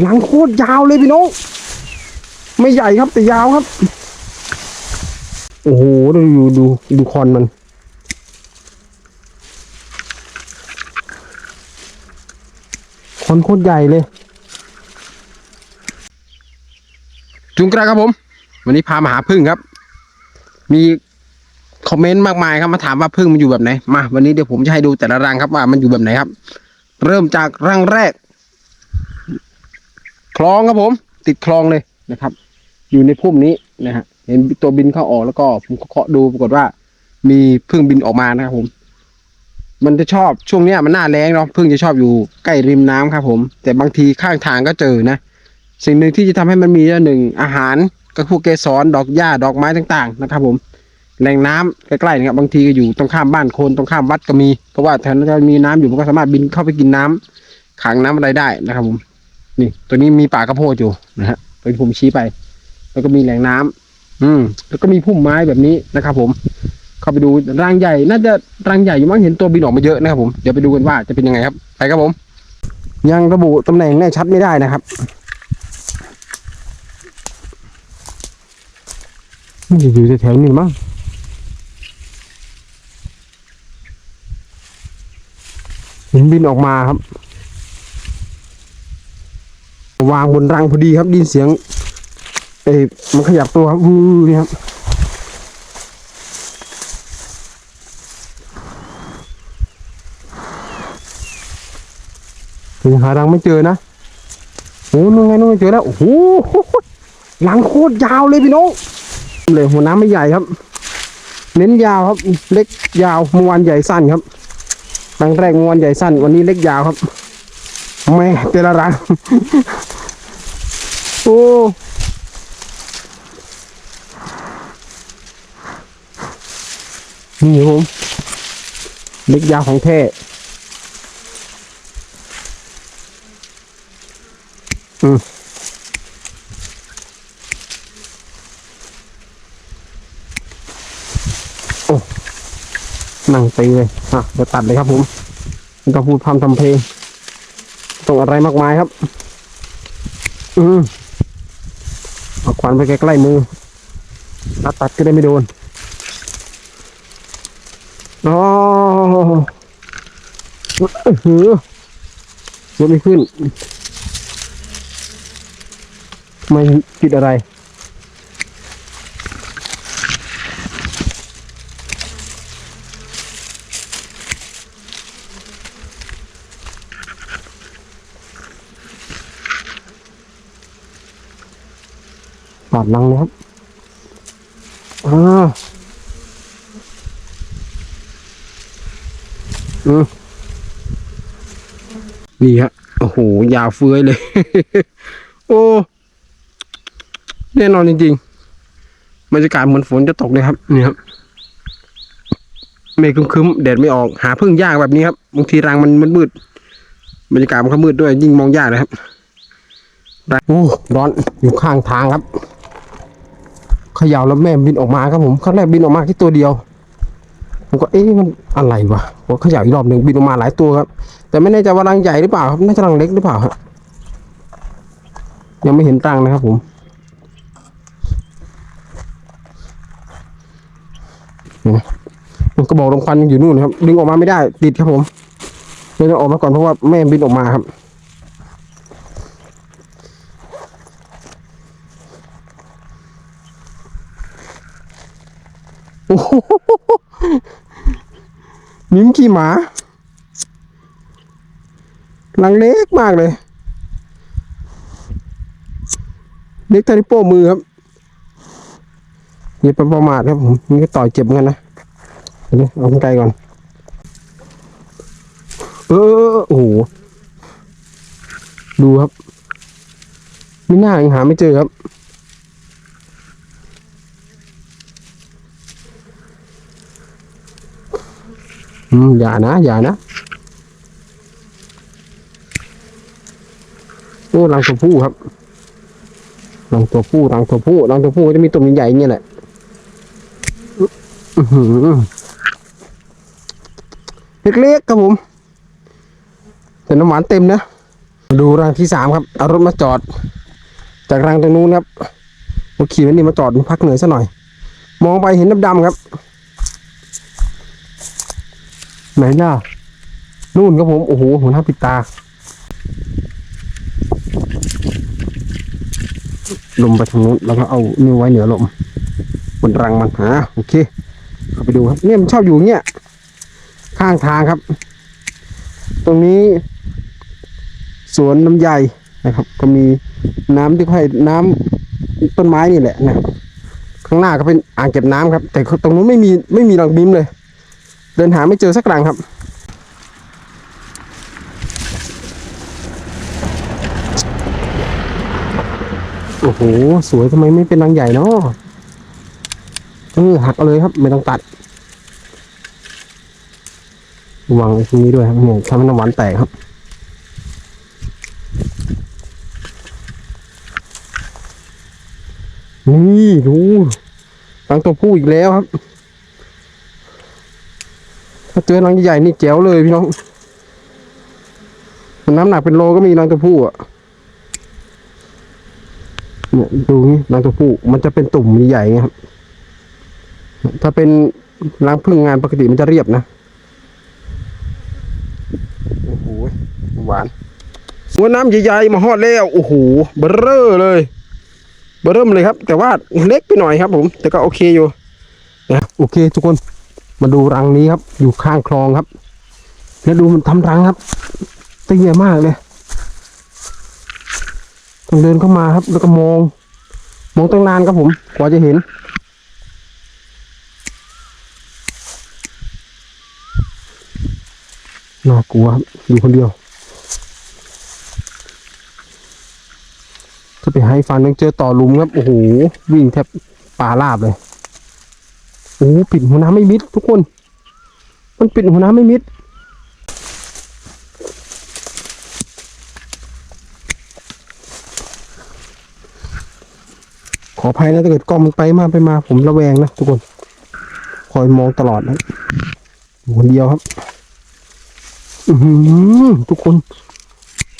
หลังโคตรยาวเลยพี่น้อง ไม่ใหญ่ครับแต่ยาวครับ โอ้โหดูดูดูดคอนมัน คอนโคตรใหญ่เลย จุงกระครับผม วันนี้พามาหาพึ่งครับ มีคอมเมนต์มากมายครับมาถามว่าพึ่งมันอยู่แบบไหน มา วันนี้เดี๋ยวผมจะให้ดูแต่ละรังครับว่ามันอยู่แบบไหนครับ เริ่มจากรังแรก คลองครับผม ติดคลองเลยนะครับ อยู่ในพุ่มนี้นะฮะเห็นตัวบินเข้าออกแล้วก็ผมเคาะดูปรากฏว่า มีพึ่งบินออกมานะครับผม มันจะชอบช่วงเนี้ยมันหน้าแรงเนาะพึ่งจะชอบอยู่ใกล้ริมน้ำครับ ผม แต่บางทีข้างทางก็เจอนะ สิ่งหนึ่งที่จะทำให้มันมีก็หนึ่งอาหารก็พวกเกสรดอกหญ้าดอกไม้ต่าง ๆ นะครับ ผมแหล่งน้ำใกล้ๆนะครับบางทีก็อยู่ตรงข้ามบ้านคนตรงข้ามวัดก็มีเพราะว่าแถวนั้นจะมีน้ำอยู่มันก็สามารถบินเข้าไปกินน้ำขังน้ำอะไรได้นะครับผม นี่ ตัวนี้มีป่ากระโพดอยู่นะฮะตัวที่ผมชี้ไป แล้วก็มีแหล่งน้ำอืม แล้วก็มีพุ่มไม้แบบนี้นะครับ ผม เข้าไปดูรังใหญ่ น่าจะรังใหญ่อยู่มั้งเห็นตัวบินออกมาเยอะนะครับผม เดี๋ยวไปดูกันว่าจะเป็นยังไงครับ ไปครับผม ยังระบุตำแหน่งแน่ชัดไม่ได้นะครับมันจะอยู่แถวๆนี้มั้งเห็นบินออกมาครับ วางบนรังพอดีครับดินเสียง เอ้ยมันขยับตัวครับวูนี่ครับยังหารังไม่เจอนะโอ้นู่นไงนู่นไงเจอแล้วโอ้โหรังโคตรยาวเลยพี่น้องเลยหัวน้ำไม่ใหญ่ครับ เน้นยาวครับ เล็กยาวมวนใหญ่สั้นครับรังแรกมวนใหญ่สั้น วันนี้เล็กยาวครับแม่แต่ละรัง โอ้นี่ผมเล็กยาวของแท้อืมนั่งตีเลยอะเดี๋ยวตัดเลยครับผมไม่ต้องพูดพร่ำทำเพลงตรงอะไรมากมายครับ อืม ขวาควันไปใกล้ๆมือตัดตัดก็ได้ไม่โดนโอ้หือยกไม่ขึ้น ไม่ติดอะไร ปาดลังนะครับอ่าอืมนี่ฮะ โอ้โห ยาวเฟื้อยเลย โอ้ แน่นอนจริงๆบรรยากาศเหมือนฝนจะตกเลยครับ นี่ครับ เมฆครึ้มๆแดดไม่ออก หาพึ่งยากแบบนี้ครับ บางทีรังมันมืดๆบรรยากาศมันก็มืดด้วย ยิ่งมองยากนะครับ โอ้ ร้อน อยู่ข้างทางครับ เขย่าแล้วแม่บินออกมาครับผมครั้งแรกบินออกมาแค่ตัวเดียว ผมก็เอ๊ะมันอะไรวะผมเขย่าอีกรอบหนึ่งบินออกมาหลายตัวครับ แต่ไม่แน่ใจว่ารังใหญ่หรือเปล่าครับน่าจะรังเล็กหรือเปล่าครับยังไม่เห็นตังนะครับผมมันก็บอกลงควันอยู่นู่นครับ ดึงออกมาไม่ได้ติดครับผมเลยต้องออกมาก่อนเพราะว่าแม่บินออกมาครับ อ้โหนิ้มขี้หมาลังเล็กมากเลย เล็กเท่านิ้วโป้มือครับอย่าไปประมาทครับผมนี่ก็ต่อยเจ็บเหมือนกันนะเอาขึ้นไกลก่อน เออโอ้โหดูครับ ไม่น่ายังหาไม่เจอครับ อืมอย่านะ อย่านะโอ้รังตัวผู้ครับรังตัวผู้รังตัวผู้รังตัวผู้ก็จะมีตัวใหญ่ๆอย่างเงี้ยแหละเล็กๆครับผมแต่น้ำหวานเต็มนะ ดูรังที่สามครับ เอารถมาจอด จากรังตรงนู้นครับมาขี่มันนี่มาจอดพักเหนื่อยซะหน่อย มองไปเห็นดำๆครับ ไหนล่ะ นู่นครับผม โอ้โหหัวหน้าปิดตา ลมไปทางนู้นแล้วก็เอานิ้วไว้เหนือลมบนรังมันหาโอเคเข้าไปดูครับ เนี่ยมันชอบอยู่เงี้ย ข้างทางครับ ตรงนี้ สวนน้ำใยนะครับ ก็มีน้ำที่ค่อยน้ำต้นไม้นี่แหละนะครับข้างหน้าก็เป็นอ่างเก็บน้ำครับ แต่ตรงนู้นไม่มีไม่มีรังบิมเลย เดินหาไม่เจอสักรังครับ โอ้โห สวยทำไมไม่เป็นรังใหญ่เนาะเออหักเอาเลยครับ ไม่ต้องตัดระวังไอ้ตรงนี้ด้วยครับเนี่ยทำให้น้ำหวานแตกครับนี่ดูรังตัวผู้อีกแล้วครับ ถ้าเจอรังใหญ่ๆนี่แจ๋วเลยพี่น้องน้ำหนักเป็นโลก็มีรังตัวผู้อะเนี่ยดูนี่รังตัวผู้มันจะเป็นตุ่มใหญ่ไงครับ ถ้าเป็นรังพึ่งงานปกติมันจะเรียบนะโอ้โหหวานสวนน้ำใหญ่ๆมาฮอดแล้วโอ้โหเบอร์เร่อเลยเบอร์เริ่มเลยครับ แต่ว่าเล็กไปหน่อยครับ ผม แต่ก็โอเคอยู่นะโอเคทุกคน มาดูรังนี้ครับ อยู่ข้างคลองครับ แล้วดูมันทำรังครับเตี้ยมากเลยต้องเดินเข้ามาครับ แล้วก็มอง มองตั้งนานครับผมกว่าจะเห็น น่ากลัวครับอยู่คนเดียวถ้าไปให้ฟันยังเจอต่อลุมครับ โอ้โห วิ่งแทบป่าลาบเลย อ้ปิดหัวน้ำไม่มิดทุกคน มันปิดหัวน้ำไม่มิดขออภัยนะถ้าเกิดกล้องมันไปมาไปมาผมระแวงนะทุกคน คอยมองตลอดนะอยู่คนเดียวครับ อือหือทุกคน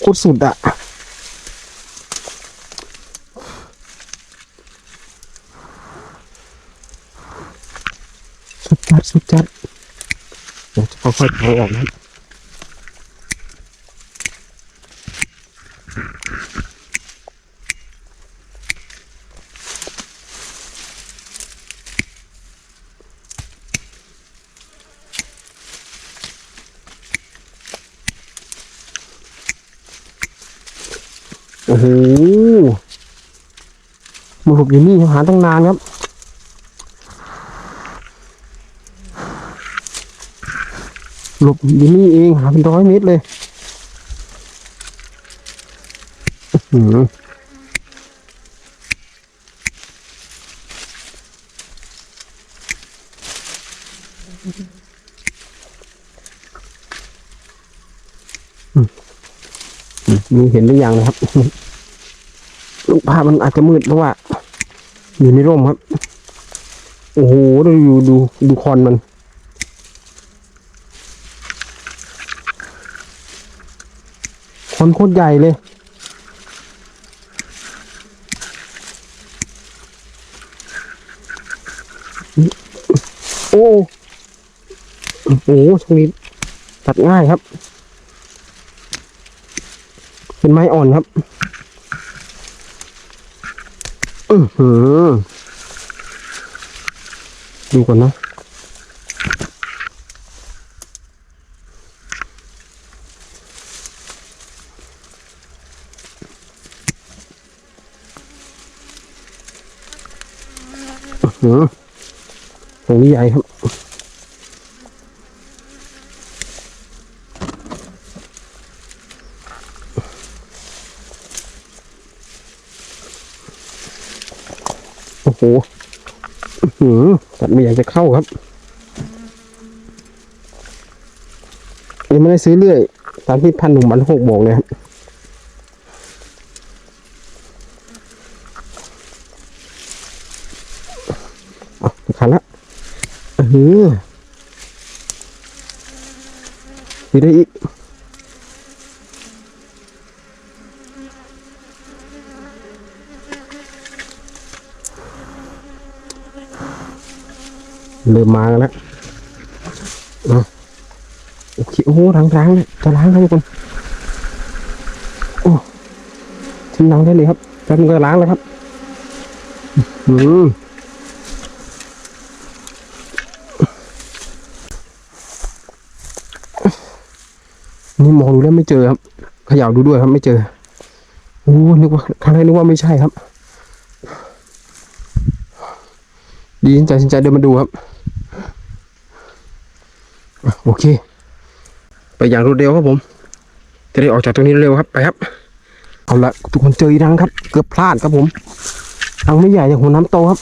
โคตรสุดอะ สุดจัดสุดจัดเดี๋ยวจะค่อยๆเอาออกนะโอ้โหมันหลบอยู่นี่หาตั้งนานครับ หลบอยู่นี่เองหาเป็นร้อยเมตรเลยอืมมีเห็นหรือยังนะครับลูกภาพมันอาจจะมืดเพราะว่า อยู่ในร่มครับ โอ้โหดูดูดูคอนมัน คนโคตรใหญ่เลย โอ้โหช่วงนี้ตัดง่ายครับ เป็นไม้อ่อนครับ อือหือดูก่อนนะ อืมตรงนี้ใหญ่ครับโอ้โหหือตัดไม่อยากจะเข้าครับยังไม่ได้ซื้อเรื่อย ตามที่พันหนุ่มบันหกบอกเลยครับ หือมีได้อีกเริ่มมาแล้วโอเคโอ้โหล้างเลยจะล้างครับทุกคนโอ้ทิ้งล้างได้เลยครับแป๊บนึงก็ล้างแล้วครับ อืม มองดูแล้วไม่เจอครับเขย่าดูด้วยครับไม่เจอโอ้นึกว่าครั้งแรกนึกว่าไม่ใช่ครับ ดีใจสินใจเดินมาดูครับโอเค ไปอย่างรวดเร็วครับผม จะได้ออกจากตรงนี้เร็วครับไปครับเอาละทุกคนเจออีรังครับ เกือบพลาดครับผมรังไม่ใหญ่อย่างหัวน้ำโตครับ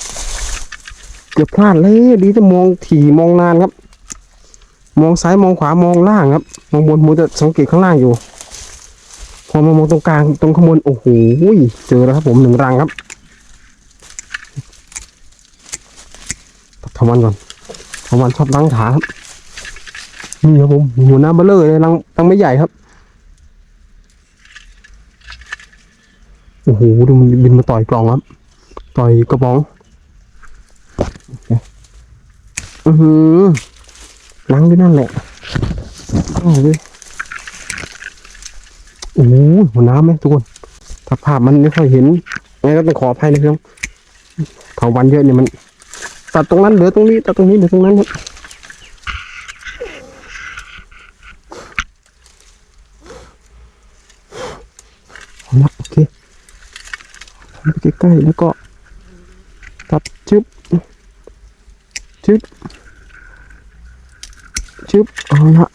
เกือบพลาดเลยดีจะมองถี่มองนานครับ มองซ้ายมองขวามองล่างครับ มองบนมูจะสังเกตข้างล่างอยู่ พอมามองตรงกลางตรงข้างบนโอ้โหเจอแล้วครับผมหนึ่งรังครับทวันก่อนทวันชอบล้างขาครับนี่ครับผมหัวหน้าเบลเลอร์เลยรังรังไม่ใหญ่ครับโอ้โหดูมันบินมาต่อยกล่องครับ ต่อยกระป๋องอือหือ ล้างด้วยนั่นแหละโอ้ยโอ้โหหัวน้ำไหมทุกคน ถ้าภาพมันไม่ค่อยเห็นงั้นก็ต้องขออภัยนะครับเถาวันเยอะเนี่ยมัน ตัดตรงนั้นเหลือตรงนี้ ตัดตรงนี้เหลือตรงนั้นครับโอเคไปใกล้ๆแล้วก็ตัดชึบชึบ ชึบเอาละ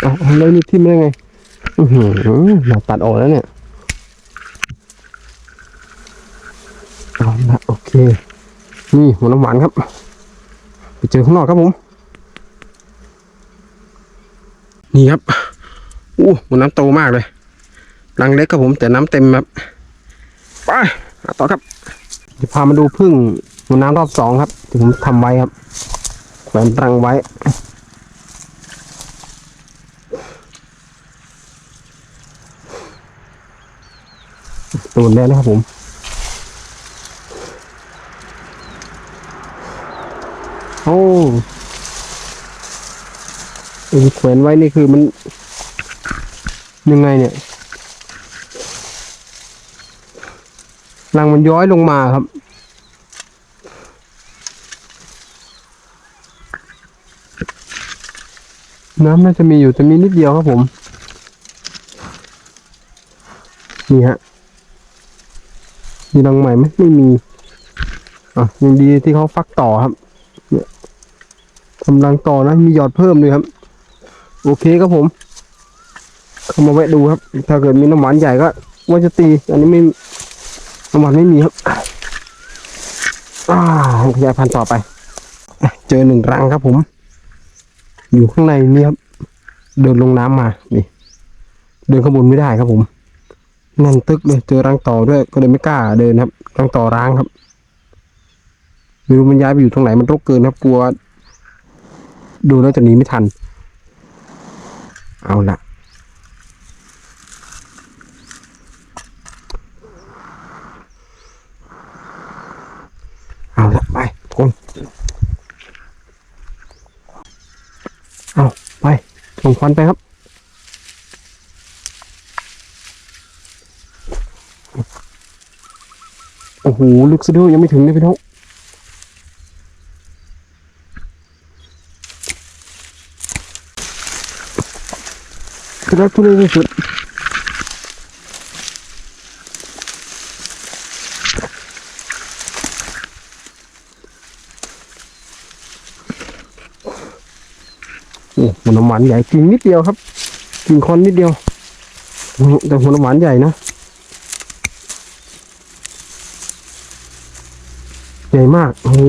เอาเอาเลยนี่ทิ่มได้ไงอือหือเราตัดออกแล้วเนี่ยเอาละโอเค นี่หัวน้ำหวานครับ ไปเจอข้างนอกครับผม นี่ครับอู้หัวน้ำโตมากเลยรังเล็กครับผม แต่น้ำเต็มครับ ไปต่อครับ จะพามาดูพึ่งหัวน้ำรอบสองครับที่ผมทำไว้ครับแขวนตรังไว้ตูนได้นะครับผมโอ้แขวนไว้นี่คือมันยังไงเนี่ย รังมันย้อยลงมาครับ น้ำน่าจะมีอยู่แต่มีนิดเดียวครับผม นี่ฮะ มีรังใหม่ไหมไม่มีอะยังดีที่เขาฟักต่อครับ เนี่ยทำรังต่อนะ มีหยอดเพิ่มด้วยครับ โอเคครับผม เข้ามาแวะดูครับ ถ้าเกิดมีน้ำหวานใหญ่ก็ว่าจะตี อันนี้ไม่ น้ำหวานไม่มีครับอาขยายพันธุ์ต่อไป เจอหนึ่งรังครับผม อยู่ข้างในนี่ครับ เดินลงน้ำมา นี่ เดินข้างบนไม่ได้ครับผมแน่นตึกเลย เจอรังต่อด้วย ก็เลยไม่กล้าเดินครับ รังต่อร้างครับ ไม่รู้มันย้ายไปอยู่ตรงไหน มันรกเกินครับ กลัว ดูแล้วจะหนีไม่ทัน เอาละเอาละไป ทุกคนเอาไปส่งควันไปครับโอ้โหลึกซะด้วยยังไม่ถึงเลยพี่น้องทุรักทุเลที่สุด วน้ำหวานใหญ่กิ่งนิดเดียวครับกิ่งคอนนิดเดียวแต่หัวน้ำหวานใหญ่นะใหญ่มากโอ้โห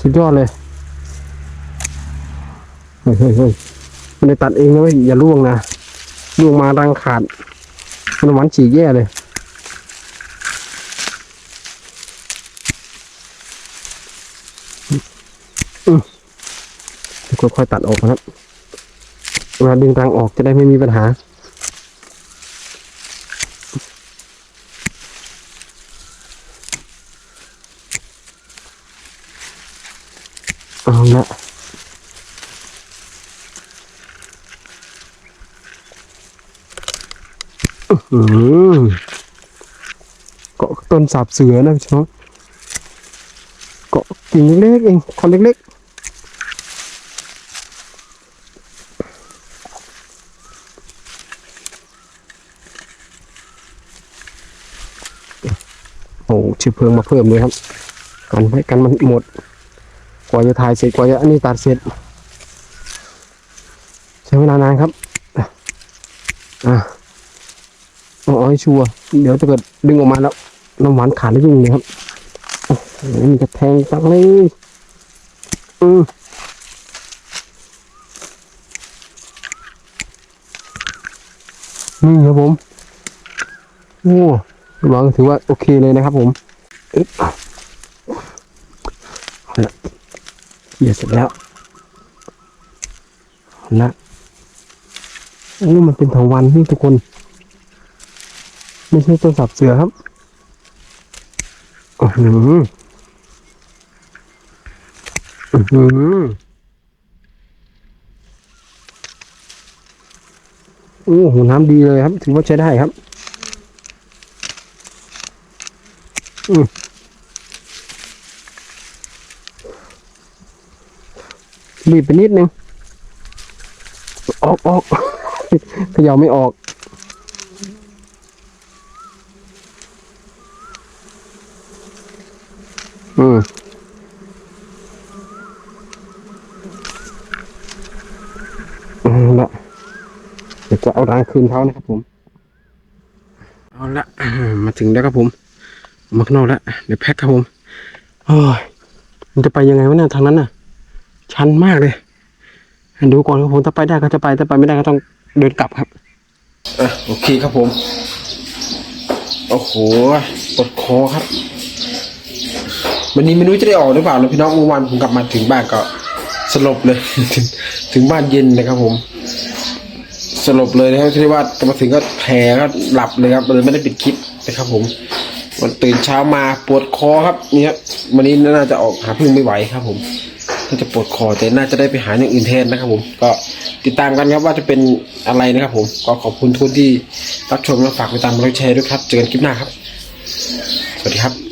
สุดยอดเลยเฮ้ยเฮ้ยเฮ้ยมันได้ตัดเองนะเว้ยอย่าล่วงนะล่วงมารังขาดมันหวานฉีกแย่เลย ก็ค่อยตัดออกนะครับเราดึงทางออกจะได้ไม่มีปัญหา เอาละเกาะต้นสาบเสือนะพี่น้องเกาะกิ่งเล็กๆเองคอนเล็กๆ เชื้อเพลิงมาเพิ่มเลยครับ กันไว้กันมันหมด กว่าจะถ่ายเสร็จกว่าจะอันนี้ตัดเสร็จ ใช้เวลานานครับอะเอาเอให้ชัวร์เดี๋ยวถ้าเกิดดึงออกมาแล้วน้ำหวานขาดแล้วยุ่งเลยครับโอ้โหมันจะแทงจังเลยอืมนี่ครับผม โอ้หวังถือว่าโอเคเลยนะครับผม เอาละเกี่ยเสร็จแล้วเอาละโอ้มันเป็นเถาวันนี่ทุกคน ไม่ใช่ต้นสับเสือครับอือหืออือหือโอ้โหน้ำดีเลยครับ ถือว่าใช้ได้ครับ อืม รีบไปนิดนึง ออกออกเขย่าไม่ออก อืมเอาละเดี๋ยวจะเอารังคืนเขานะครับผม เอาละมาถึงแล้วครับผมออกมาข้างนอกแล้วเดี๋ยวแพ็คครับผมโอ้ยมันจะไปยังไงวะเนี่ยทางนั้นน่ะ ชันมากเลยดูก่อนครับผมถ้าไปได้ก็จะไปถ้าไปไม่ได้ก็ต้องเดินกลับครับอะโอเคครับผม โอ้โหปวดคอครับ วันนี้ไม่รู้จะได้ออกหรือเปล่านะพี่น้องเมื่อวานผมกลับมาถึงบ้านก็สลบเลย ถึงบ้านเย็นนะครับผมสลบเลยนะครับที่ว่ากลับมาถึงก็แผลก็หลับเลยครับเลยไม่ได้ปิดคลิปนะครับผมวันตื่นเช้ามาปวดคอครับนี่ครับวันนี้น่าจะออกหาพึ่งไม่ไหวครับผม น่าจะปวดคอแต่น่าจะได้ไปหาอย่างอื่นแทนนะครับผม ก็ติดตามกันครับว่าจะเป็นอะไรนะครับผม ก็ขอบคุณทุกที่รับชมและฝากไปตามกดไลค์แชร์ด้วยครับ เจอกันคลิปหน้าครับ สวัสดีครับ